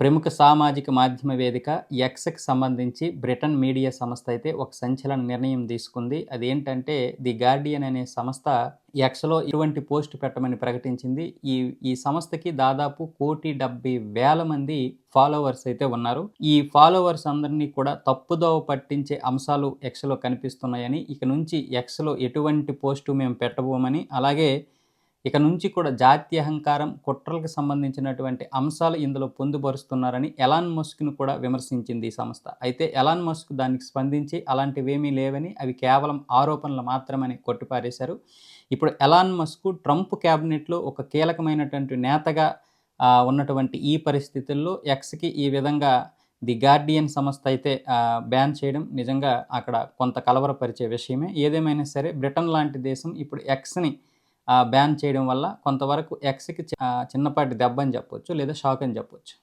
ప్రముఖ సామాజిక మాధ్యమ వేదిక ఎక్స్కి సంబంధించి బ్రిటన్ మీడియా సంస్థ అయితే ఒక సంచలన నిర్ణయం తీసుకుంది. అదేంటంటే ది గార్డియన్ అనే సంస్థ ఎక్స్లో ఇటువంటి పోస్ట్ పెట్టమని ప్రకటించింది. ఈ ఈ సంస్థకి దాదాపు కోటి డెబ్బై వేల మంది ఫాలోవర్స్ అయితే ఉన్నారు. ఈ ఫాలోవర్స్ అందరినీ కూడా తప్పుదోవ పట్టించే అంశాలు ఎక్స్లో కనిపిస్తున్నాయని ఇక నుంచి ఎక్స్లో ఎటువంటి పోస్టు మేము పెట్టబోమని అలాగే ఇక నుంచి కూడా జాతీయ అహంకారం కుట్రలకు సంబంధించినటువంటి అంశాలు ఇందులో పొందుపరుస్తున్నారని ఎలాన్ మస్క్ను కూడా విమర్శించింది ఈ సంస్థ. అయితే ఎలాన్ మస్క్ దానికి స్పందించి అలాంటివేమీ లేవని అవి కేవలం ఆరోపణలు మాత్రమని కొట్టిపారేశారు. ఇప్పుడు ఎలాన్ మస్క్ ట్రంప్ క్యాబినెట్లో ఒక కీలకమైనటువంటి నేతగా ఉన్నటువంటి ఈ పరిస్థితుల్లో ఎక్స్కి ఈ విధంగా ది గార్డియన్ సంస్థ అయితే బ్యాన్ చేయడం నిజంగా అక్కడ కొంత కలవరపరిచే విషయమే. ఏదేమైనా సరే బ్రిటన్ లాంటి దేశం ఇప్పుడు ఎక్స్ని బ్యాన్ చేయడం వల్ల కొంతవరకు ఎక్స్కి చిన్నపాటి దెబ్బ అని చెప్పొచ్చు లేదా షాక్ అని చెప్పొచ్చు.